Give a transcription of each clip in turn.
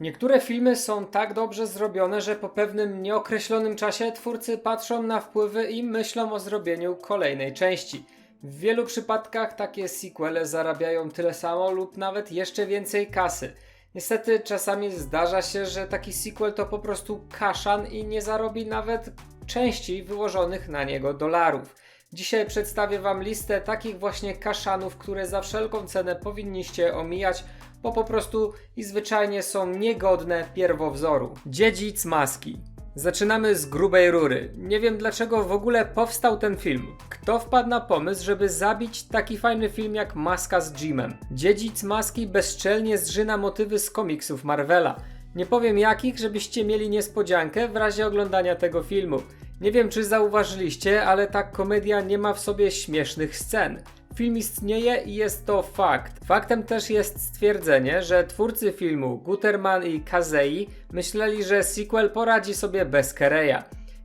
Niektóre filmy są tak dobrze zrobione, że po pewnym nieokreślonym czasie twórcy patrzą na wpływy i myślą o zrobieniu kolejnej części. W wielu przypadkach takie sequele zarabiają tyle samo lub nawet jeszcze więcej kasy. Niestety czasami zdarza się, że taki sequel to po prostu kaszan i nie zarobi nawet części wyłożonych na niego dolarów. Dzisiaj przedstawię Wam listę takich właśnie kaszanów, które za wszelką cenę powinniście omijać, bo po prostu i zwyczajnie są niegodne pierwowzoru. Dziedzic maski. Zaczynamy z grubej rury. Nie wiem dlaczego w ogóle powstał ten film. Kto wpadł na pomysł, żeby zabić taki fajny film jak Maska z Jimem? Dziedzic maski bezczelnie zżyna motywy z komiksów Marvela. Nie powiem jakich, żebyście mieli niespodziankę w razie oglądania tego filmu. Nie wiem czy zauważyliście, ale ta komedia nie ma w sobie śmiesznych scen. Film istnieje i jest to fakt. Faktem też jest stwierdzenie, że twórcy filmu Guterman i Kazei myśleli, że sequel poradzi sobie bez Kereya.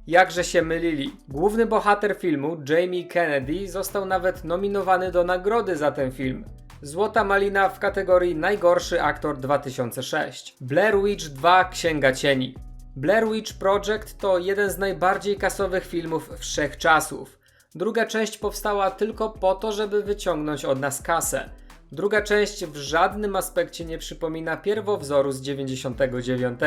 Jakże się mylili. Główny bohater filmu, Jamie Kennedy, został nawet nominowany do nagrody za ten film. Złota Malina w kategorii Najgorszy aktor 2006. Blair Witch 2 Księga Cieni. Blair Witch Project to jeden z najbardziej kasowych filmów wszechczasów. Druga część powstała tylko po to, żeby wyciągnąć od nas kasę. Druga część w żadnym aspekcie nie przypomina pierwowzoru z 99.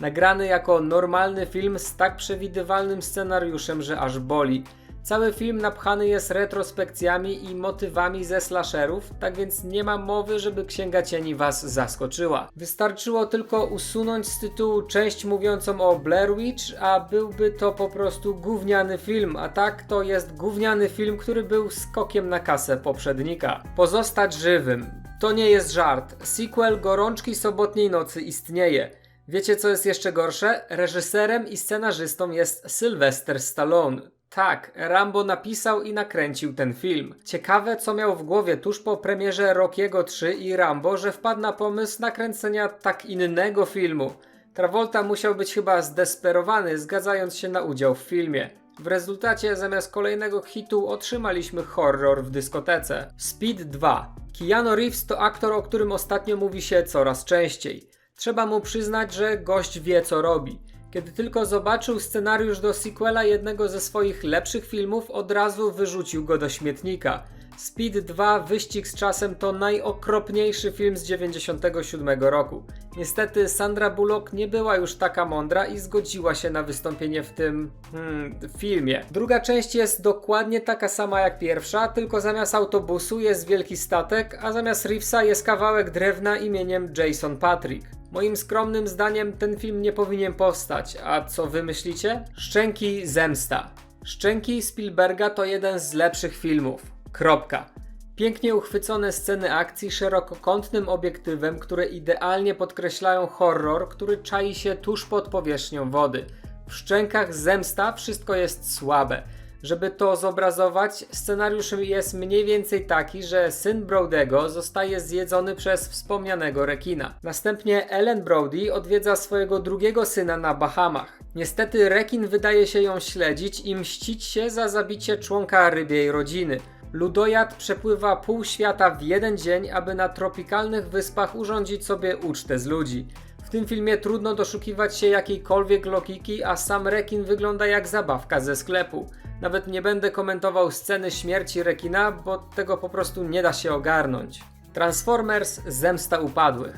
Nagrany jako normalny film z tak przewidywalnym scenariuszem, że aż boli. Cały film napchany jest retrospekcjami i motywami ze slasherów, tak więc nie ma mowy, żeby Księga Cieni was zaskoczyła. Wystarczyło tylko usunąć z tytułu część mówiącą o Blair Witch, a byłby to po prostu gówniany film, a tak to jest gówniany film, który był skokiem na kasę poprzednika. Pozostać żywym. To nie jest żart. Sequel Gorączki Sobotniej Nocy istnieje. Wiecie co jest jeszcze gorsze? Reżyserem i scenarzystą jest Sylvester Stallone. Tak, Rambo napisał i nakręcił ten film. Ciekawe, co miał w głowie tuż po premierze Rockiego 3 i Rambo, że wpadł na pomysł nakręcenia tak innego filmu. Travolta musiał być chyba zdesperowany, zgadzając się na udział w filmie. W rezultacie zamiast kolejnego hitu otrzymaliśmy horror w dyskotece. Speed 2. Keanu Reeves to aktor, o którym ostatnio mówi się coraz częściej. Trzeba mu przyznać, że gość wie co robi. Kiedy tylko zobaczył scenariusz do sequela jednego ze swoich lepszych filmów, od razu wyrzucił go do śmietnika. Speed 2 Wyścig z czasem to najokropniejszy film z 97 roku. Niestety Sandra Bullock nie była już taka mądra i zgodziła się na wystąpienie w tym hmm, filmie. Druga część jest dokładnie taka sama jak pierwsza, tylko zamiast autobusu jest wielki statek, a zamiast Reevesa jest kawałek drewna imieniem Jason Patrick. Moim skromnym zdaniem ten film nie powinien powstać, a co wy myślicie? Szczęki Zemsta. Szczęki Spielberga to jeden z lepszych filmów. Kropka. Pięknie uchwycone sceny akcji szerokokątnym obiektywem, które idealnie podkreślają horror, który czai się tuż pod powierzchnią wody. W szczękach zemsta wszystko jest słabe. Żeby to zobrazować, scenariusz jest mniej więcej taki, że syn Brody'ego zostaje zjedzony przez wspomnianego rekina. Następnie Ellen Brody odwiedza swojego drugiego syna na Bahamach. Niestety rekin wydaje się ją śledzić i mścić się za zabicie członka rybiej rodziny. Ludojad przepływa pół świata w jeden dzień, aby na tropikalnych wyspach urządzić sobie ucztę z ludzi. W tym filmie trudno doszukiwać się jakiejkolwiek logiki, a sam rekin wygląda jak zabawka ze sklepu. Nawet nie będę komentował sceny śmierci rekina, bo tego po prostu nie da się ogarnąć. Transformers Zemsta Upadłych.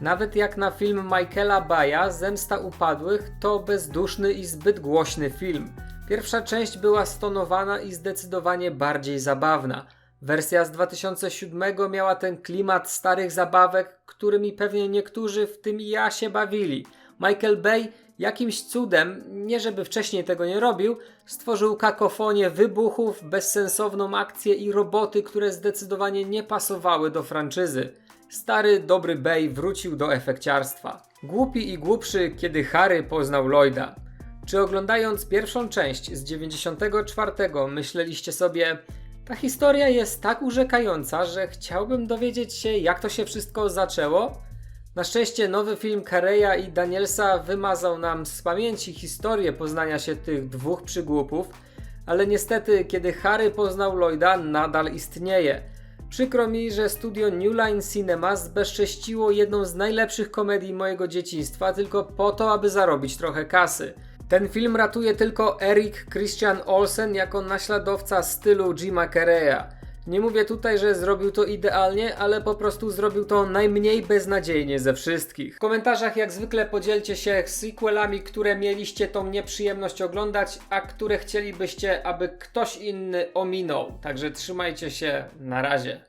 Nawet jak na film Michaela Baya, Zemsta Upadłych to bezduszny i zbyt głośny film. Pierwsza część była stonowana i zdecydowanie bardziej zabawna. Wersja z 2007 miała ten klimat starych zabawek, którymi pewnie niektórzy, w tym i ja, się bawili. Michael Bay jakimś cudem, nie żeby wcześniej tego nie robił, stworzył kakofonię wybuchów, bezsensowną akcję i roboty, które zdecydowanie nie pasowały do franczyzy. Stary, dobry Bay wrócił do efekciarstwa. Głupi i głupszy, kiedy Harry poznał Lloyda. Czy oglądając pierwszą część z 94 myśleliście sobie, ta historia jest tak urzekająca, że chciałbym dowiedzieć się, jak to się wszystko zaczęło? Na szczęście nowy film Kareya i Danielsa wymazał nam z pamięci historię poznania się tych dwóch przygłupów, ale niestety, kiedy Harry poznał Lloyda, nadal istnieje. Przykro mi, że studio New Line Cinema zbezcześciło jedną z najlepszych komedii mojego dzieciństwa tylko po to, aby zarobić trochę kasy. Ten film ratuje tylko Eric Christian Olsen jako naśladowca stylu Jima Carreya. Nie mówię tutaj, że zrobił to idealnie, ale po prostu zrobił to najmniej beznadziejnie ze wszystkich. W komentarzach jak zwykle podzielcie się sequelami, które mieliście tą nieprzyjemność oglądać, a które chcielibyście, aby ktoś inny ominął. Także trzymajcie się, na razie.